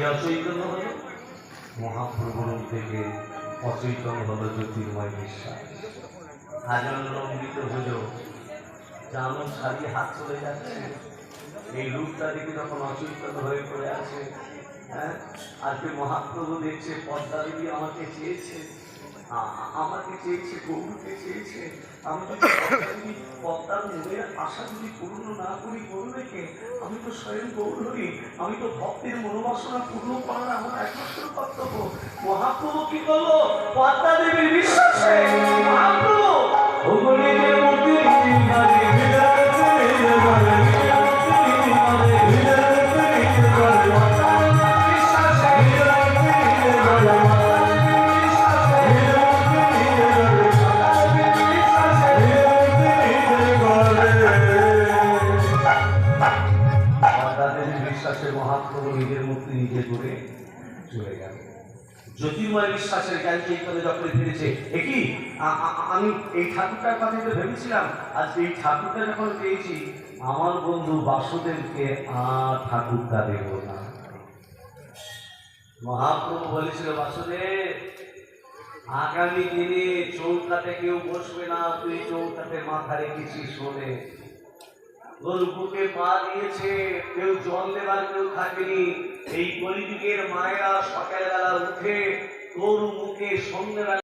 কি অচৈতন্য হল মহাপ্রভুর থেকে অচৈতন্য হল জ্যোতির্ময় বিশ্বাস। হাজার লম্বিত হল জানো সারি হাত চলে যাচ্ছে। এই রূপটা দেখে তখন অচৈতন্য হয়ে পড়ে আছে হ্যাঁ আজকে মহাপ্রভু দেখছে, পদ্মা দেবী আমাকে চেয়েছে। আমাকে চেয়েছে গৌরকে চেয়েছে। আমি যদি পদ্মার মনের আশা যদি পূর্ণ না করি, করবে কে? আমি তো স্বয়ং গৌর আমি তো ভক্তের মনোবাসনা পূর্ণ করার আমার একমাত্র কর্তব্য। মহাপ্রভু কি করল পদ্মা দেবীর বিশ্বাসে। তাদের বিশ্বাসে মহাপ্রভু নিজের মুক্তি নিজে করে চলে গেল। জ্যোতির্ময় বিশ্বাসের জ্ঞান চৈতন্য যখন ফিরেছে আমি এই ঠাকুরটার কথা তো ভেবেছিলাম ঠাকুরটা যখন পেয়েছি, আমার বন্ধু বাসুদেবকে আর ঠাকুরটা দেব না। মহাপ্রভু বলেছিল, বাসুদেব, আগামী দিনে চৌকাতে কেউ বসবে না, তুই চৌকাতে মাথা রেখেছিস শোনে গরু বুকে পা দিয়েছে। কেউ জল দেবার, কেউ থাকেনি এই কলিযুগের মায়েরা সকালবেলা উঠে গরু মুখে সন্ধ্যেবেলা